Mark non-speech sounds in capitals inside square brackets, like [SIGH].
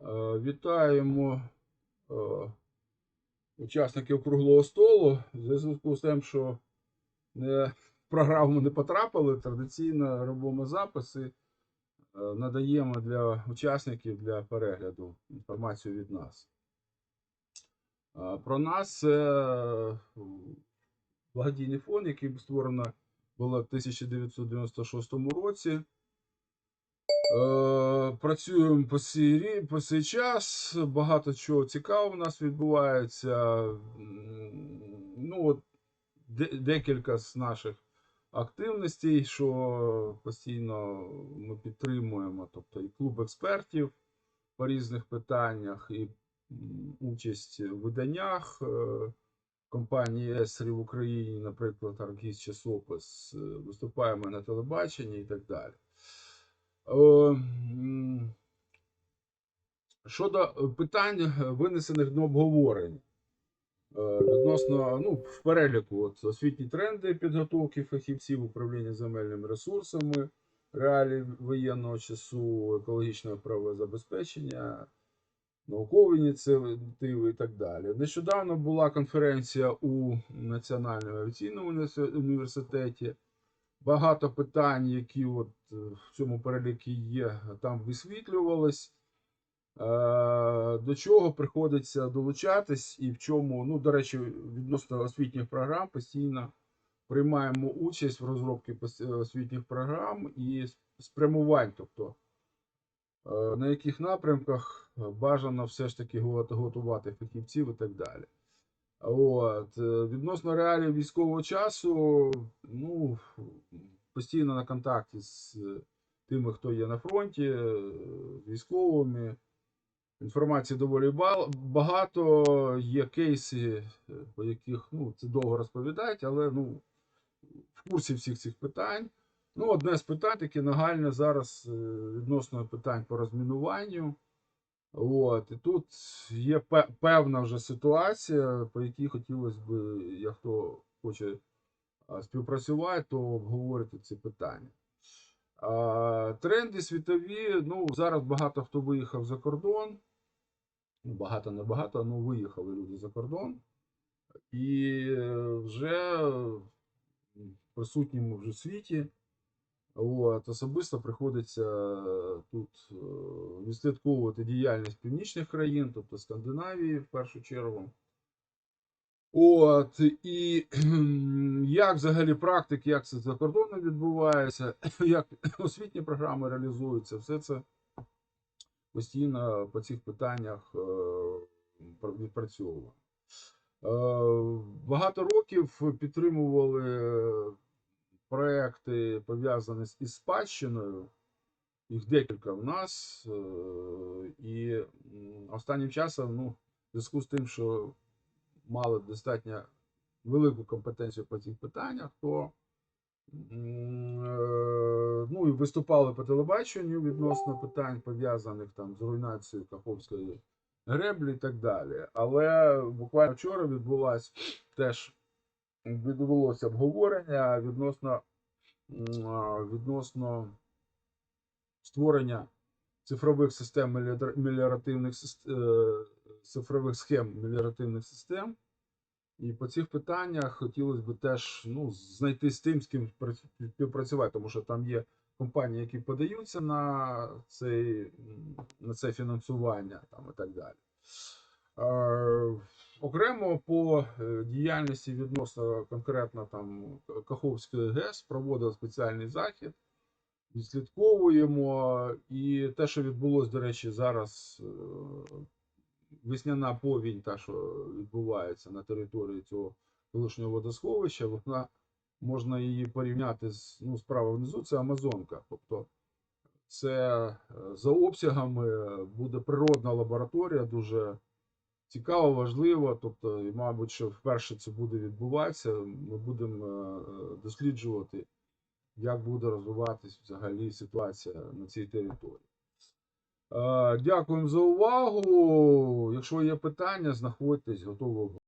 Вітаємо е, учасників круглого столу. Зв'язку з тим, що не, в програму не потрапили, традиційно робимо записи, е, надаємо для учасників для перегляду інформацію від нас. Е, Про нас благодійний фонд, який створено було в 1996 році. Е, Працюємо по цей, по цей час. Багато чого цікавого у нас відбувається. Ну, от, декілька з наших активностей, що постійно ми підтримуємо, тобто і клуб експертів по різних питаннях, і участь в виданнях е, компанії Есрі в Україні, наприклад, Аргіз часопис, е, виступаємо на телебаченні і так далі. Щодо питань, винесених на обговорення. Е, Відносно ну, в переліку от, освітні тренди підготовки фахівців управління земельними ресурсами, реалії воєнного часу, екологічного правозабезпечення, наукові ініціативи і так далі. Нещодавно була конференція у Національному авіаційному університеті. Багато питань, які от е, в цьому переліку є, там висвітлювались. Е, До чого приходиться долучатись і в чому, ну, до речі, відносно освітніх програм постійно приймаємо участь в розробці освітніх програм і спрямувань, тобто е, на яких напрямках е, бажано все ж таки готувати фахівців і так далі. От, е, відносно реалій військового часу, ну, постійно на контакті з е, тими, хто є на фронті, е, військовими. Інформації доволі багато. Є кейси, по яких ну, це довго розповідають, але ну, в курсі всіх цих питань. Ну, одне з питань, яке нагальне зараз відносно питань по розмінуванню. От, і тут є певна вже ситуація, по якій хотілося б, як хто хоче співпрацювати, то обговорити ці питання. Тренди світові. Ну, зараз багато хто виїхав за кордон. Ну, багато не багато, ну виїхали люди за кордон. І е, вже в присутньому вже світі. От, особисто приходиться е, тут е, відслідковувати діяльність північних країн, тобто Скандинавії в першу чергу. От, і як взагалі практики, як це за кордоном відбувається, [CLEARS THROAT] як освітні програми реалізуються, все це постійно по цих питаннях е, відпрацьовуємо. Е, Багато років підтримували проекти, пов'язані з- спадщиною. Їх декілька в нас. е, І останнім часом, ну, в зв'язку з тим, що мали достатньо велику компетенцію по цих питаннях, то е, ну, і виступали по телебаченню відносно питань, пов'язаних там з руйнацією Каховської греблі і так далі. Але буквально вчора відбулася теж відбулося обговорення відносно, відносно створення цифрових систем меліоративних е, цифрових схем меліоративних систем. І по цих питаннях хотілося б теж ну, знайти з тим, з ким прац- співпрацювати, тому що там є компанії, які подаються на, цей, на це фінансування там, і так далі. Окремо по е, діяльності відносно конкретно там Каховської ГЕС проводив спеціальний захід. Відслідковуємо. І те, що відбулося, до речі, зараз е, весняна повінь, та, що відбувається на території цього колишнього водосховища, вона можна її порівняти з ну, справа внизу, це Амазонка. Тобто це е, за обсягами буде природна лабораторія, дуже цікаво, важливо. Тобто, мабуть, що вперше це буде відбуватися. Ми будемо е, е, досліджувати, як буде розвиватись взагалі ситуація на цій території. Е, Дякуємо за увагу. Якщо є питання, знаходьтесь, готово